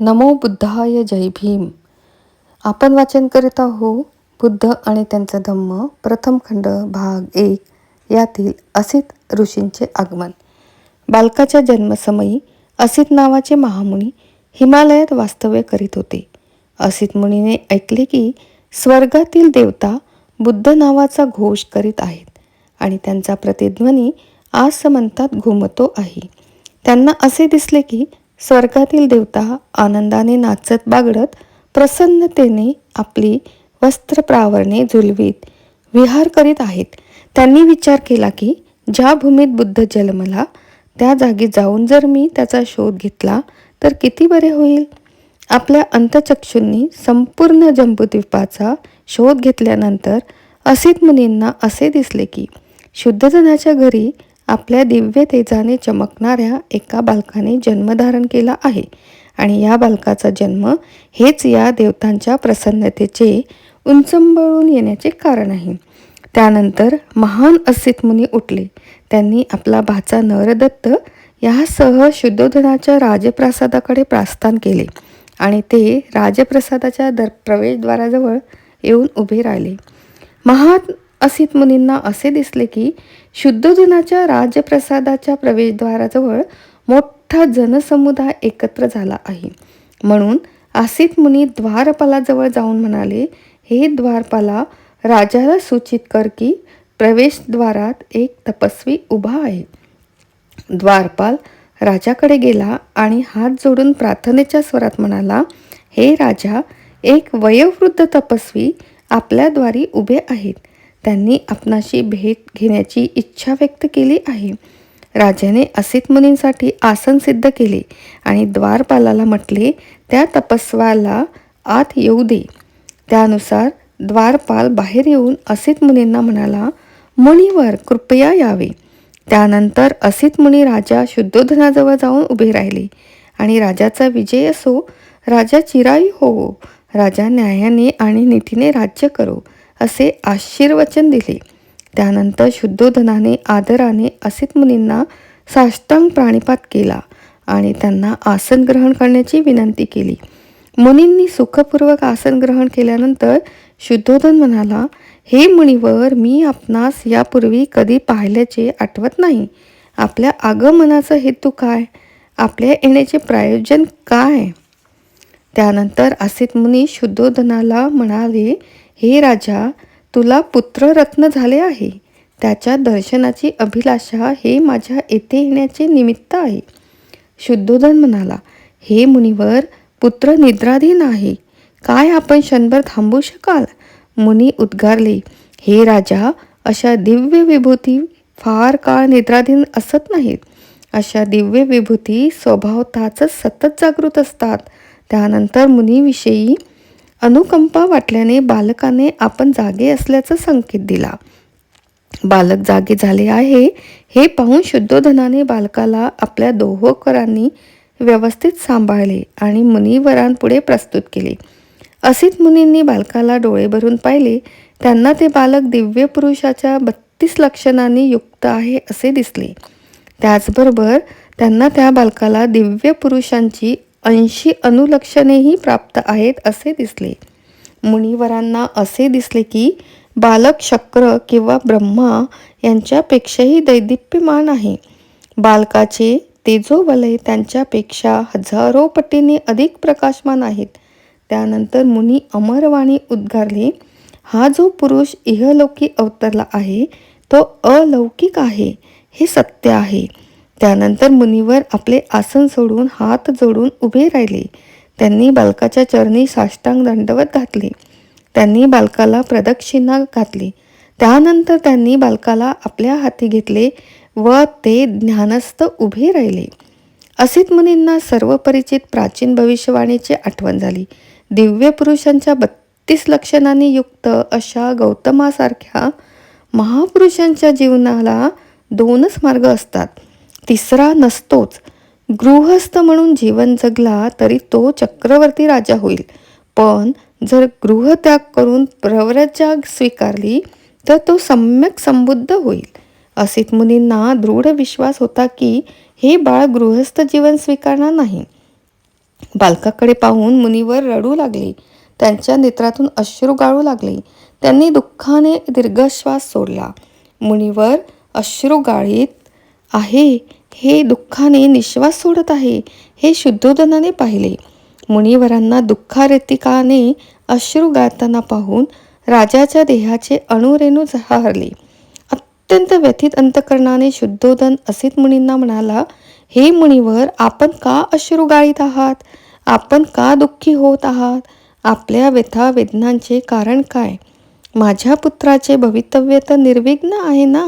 नमो बुद्धाय जय भीम. आपण वाचन करीत आहो बुद्ध आणि त्यांचा धम्म प्रथम खंड भाग एक यातील असित ऋषींचे आगमन. बालकाच्या जन्मसमयी असित नावाचे महामुनी हिमालयात वास्तव्य करीत होते. असित मुनीने ऐकले की स्वर्गातील देवता बुद्ध नावाचा घोष करीत आहेत आणि त्यांचा प्रतिध्वनी आसमंतात घुमतो आहे. त्यांना असे दिसले की स्वर्गातील देवता आनंदाने नाचत बागडत प्रसन्नतेने आपली वस्त्रप्रावरणे झुलवीत विहार करीत आहेत. त्यांनी विचार केला की ज्या भूमीत बुद्ध जन्मला त्या जागी जाऊन जर मी त्याचा शोध घेतला तर किती बरे होईल? आपल्या अंतचक्षूंनी संपूर्ण जंबूद्वीपाचा शोध घेतल्यानंतर असित मुनींना असे दिसले की शुद्धजनाच्या घरी आपल्या दिव्य तेजाने चमकणाऱ्या एका बालकाने जन्मधारण केला आहे. आणि या बालकाचा जन्म हेच या देवतांच्या प्रसन्नतेचे उंचंबळून येण्याचे कारण आहे. त्यानंतर महान असित मुनी उठले. त्यांनी आपला भाचा नरदत्त यासह शुद्धोधनाच्या राजप्रासादाकडे प्रस्थान केले आणि ते राजप्रसादाच्या दर प्रवेशद्वाराजवळ येऊन उभे राहिले. महान असित मुनींना असे दिसले की शुद्धोधनाच्या राजप्रसादाच्या प्रवेशद्वाराजवळ मोठा जनसमुदाय एकत्र झाला आहे. म्हणून आसित मुनी द्वारपालाजवळ जाऊन म्हणाले हे द्वारपाला राजाला सूचित कर की प्रवेशद्वारात एक तपस्वी उभा आहे. द्वारपाल राजाकडे गेला आणि हात जोडून प्रार्थनेच्या स्वरात म्हणाला हे राजा एक वयोवृद्ध तपस्वी आपल्याद्वारी उभे आहेत. त्यांनी आपणाशी भेट घेण्याची इच्छा व्यक्त केली आहे. राजाने असित मुनींसाठी आसन सिद्ध केले आणि द्वारपालाला म्हटले त्या तपस्वाला आत येऊ दे. त्यानुसार द्वारपाल बाहेर येऊन असित मुनींना म्हणाला मुनीवर कृपया यावे. त्यानंतर असित मुनी राजा शुद्धोधनाजवळ जाऊन उभे राहिले आणि राजाचा विजय असो राजा चिराई हो राजा न्यायाने आणि नीतीने राज्य करो. असे आशीर्वचन दिले. त्यानंतर शुद्धोधनाने आदराने असित मुनींना साष्टांग प्राणिपात केला आणि त्यांना आसन ग्रहण करण्याची विनंती केली. मुनींनी सुखपूर्वक आसन ग्रहण केल्यानंतर शुद्धोधन म्हणाला हे मुनीवर मी आपणास यापूर्वी कधी पाहिल्याचे आठवत नाही. आपल्या आगमनाचा हेतू काय? आपल्या येण्याचे प्रायोजन काय? त्यानंतर असित मुनी शुद्धोधनाला म्हणाले हे राजा तुला पुत्ररत्न झाले आहे. त्याच्या दर्शनाची अभिलाषा हे माझ्या येथे येण्याचे निमित्त आहे. शुद्धोधन म्हणाला हे मुनीवर पुत्र निद्राधीन आहे. काय आपण क्षणभर थांबू शकाल? मुनी उद्गारले हे राजा अशा दिव्य विभूती फार काळ निद्राधीन असत नाहीत. अशा दिव्य विभूती स्वभावताच सतत जागृत असतात. त्यानंतर मुनीविषयी अनुकंपा वाटल्याने बालकाने आपण जागे असल्याचा संकेत दिला. बालक जागे झाले आहे हे पाहून शुद्धोधनाने बालकाला आपल्या दोहोकरांनी व्यवस्थित सांभाळले आणि मुनिवरांपुढे प्रस्तुत केले. असित मुनींनी बालकाला डोळे भरून पाहिले त्यांना ते बालक दिव्य पुरुषाच्या बत्तीस लक्षणांनी युक्त आहे असे दिसले. त्याचबरोबर त्यांना त्या बालकाला दिव्य पुरुषांची ऐंशी अनुलक्षणेही प्राप्त आहेत असे दिसले. मुनिवरांना असे दिसले की बालक शक्र किंवा ब्रह्मा यांच्यापेक्षाही दैदिप्यमान आहे. बालकाचे तेजोवलय त्यांच्यापेक्षा हजारो पटीने अधिक प्रकाशमान आहेत. त्यानंतर मुनी अमरवाणी उद्गारले हा जो पुरुष इहलौकी अवतरला आहे तो अलौकिक आहे हे सत्य आहे. त्यानंतर मुनीवर आपले आसन सोडून हात जोडून उभे राहिले. त्यांनी बालकाच्या चरणी साष्टांग दंडवत घातले. त्यांनी बालकाला प्रदक्षिणा घातली. त्यानंतर त्यांनी बालकाला आपल्या हाती घेतले व ते ज्ञानस्थ उभे राहिले. असित मुनींना सर्व परिचित प्राचीन भविष्यवाणीची आठवण झाली. दिव्य पुरुषांच्या बत्तीस लक्षणांनी युक्त अशा गौतमासारख्या महापुरुषांच्या जीवनाला दोनच मार्ग असतात. तिसरा नसतोच. गृहस्थ म्हणून जीवन जगला तरी तो चक्रवर्ती राजा होईल. पण जर गृहत्याग करून प्रव्रजा स्वीकारली तर तो सम्यक समृद्ध होईल. असित मुनींना दृढ विश्वास होता की हे बाळ गृहस्थ जीवन स्वीकारणार नाही. बालकाकडे पाहून मुनीवर रडू लागले. त्यांच्या नेत्रातून अश्रू गाळू लागले. त्यांनी दुःखाने दीर्घश्वास सोडला. मुनीवर अश्रू गाळीत आहे. हे दुःखाने निश्वास सोडत आहे हे शुद्धोदनाने पाहिले. मुनिवरांना दुःखारेतिकाने अश्रू गाताना पाहून राजाच्या देहाचे अणुरेणू हरले अत्यंत व्यथित अंतकरणाने शुद्धोदन असित मुनींना म्हणाला हे मुनिवर आपण का अश्रू गाळीत आहात? आपण का दुःखी होत आहात? आपल्या व्यथा वेदनांचे कारण काय? माझ्या पुत्राचे भवितव्य तर निर्विघ्न आहे ना?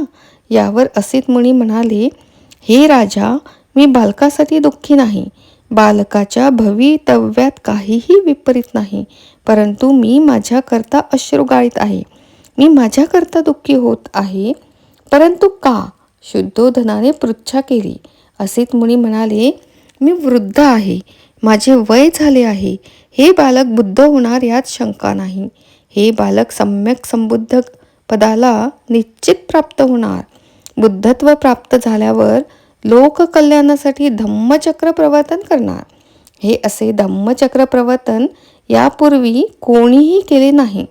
यावर असित मुनी म्हणाले हे राजा मी बालकासाठी दुःखी नाही. बालकाच्या भवितव्यात काहीही विपरीत नाही. परंतु मी माझ्याकरता अश्रू गाळीत आहे. मी माझ्याकरता दुःखी होत आहे. परंतु का? शुद्धोधनाने पृच्छा केली. असित मुनी म्हणाले मी वृद्ध आहे. माझे वय झाले आहे. हे बालक बुद्ध होणार यात शंका नाही. हे बालक सम्यक संबुद्ध पदाला निश्चित प्राप्त होणार. बुद्धत्व प्राप्त झाल्यावर लोककल्याणासाठी धम्मचक्र प्रवर्तन करणार. हे असे धम्मचक्र प्रवर्तन यापूर्वी कोणीही केले नाही.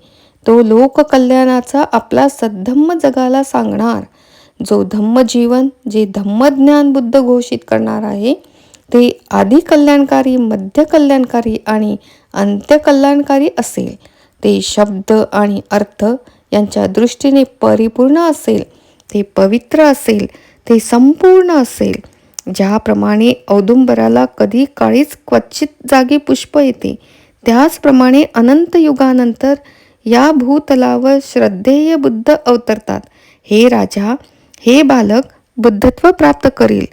तो लोककल्याणाचा आपला सद्धम्म जगाला सांगणार. जो धम्मजीवन जे धम्मज्ञान बुद्ध घोषित करणार आहे ते आधी कल्याणकारी मध्य कल्याणकारी आणि अंत्यकल्याणकारी असेल. ते शब्द आणि अर्थ यांच्या दृष्टीने परिपूर्ण असेल. ते पवित्र असेल ते संपूर्ण असेल ज्याप्रमाणे औदुंबराला कधी काळीच क्वचित जागी पुष्प येते त्याचप्रमाणे अनंत युगानंतर या भूतलावर श्रद्धेय बुद्ध अवतरतात. हे राजा हे बालक बुद्धत्व प्राप्त करील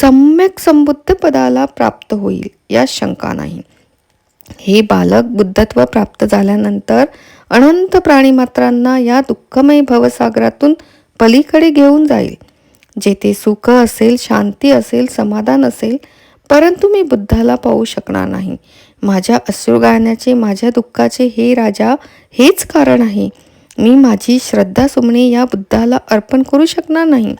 सम्यक संबुद्ध पदाला प्राप्त होईल या शंका नाही. हे बालक बुद्धत्व प्राप्त झाल्यानंतर अनंत प्राणीमात्रांना या दुःखमय भवसागरातून पलीकडे घेऊन जाईल. जेथे सुख असेल शांती असेल समाधान असेल परंतु मी बुद्धाला पाहू शकणार नाही. माझ्या अश्रुगाळण्याचे माझ्या दुःखाचे हे राजा हेच कारण आहे. मी माझी श्रद्धा सुमणे या बुद्धाला अर्पण करू शकणार नाही.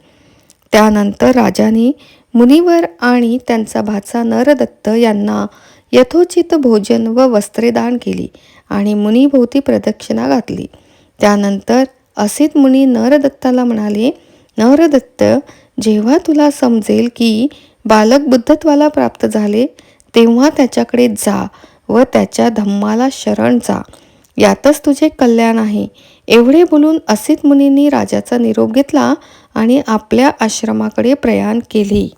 त्यानंतर राजाने मुनिवर आणि त्यांचा भाचा नरदत्त यांना यथोचित भोजन व वस्त्रे दान केली आणि मुनीभोवती प्रदक्षिणा घातली. त्यानंतर असित मुनी नरदत्ताला म्हणाले नरदत्त जेव्हा तुला समजेल की बालक बुद्धत्वाला प्राप्त झाले तेव्हा त्याच्याकडे जा व त्याच्या धम्माला शरण जा. यातच तुझे कल्याण आहे. एवढे बोलून असित मुनींनी राजाचा निरोप घेतला आणि आपल्या आश्रमाकडे प्रयाण केले.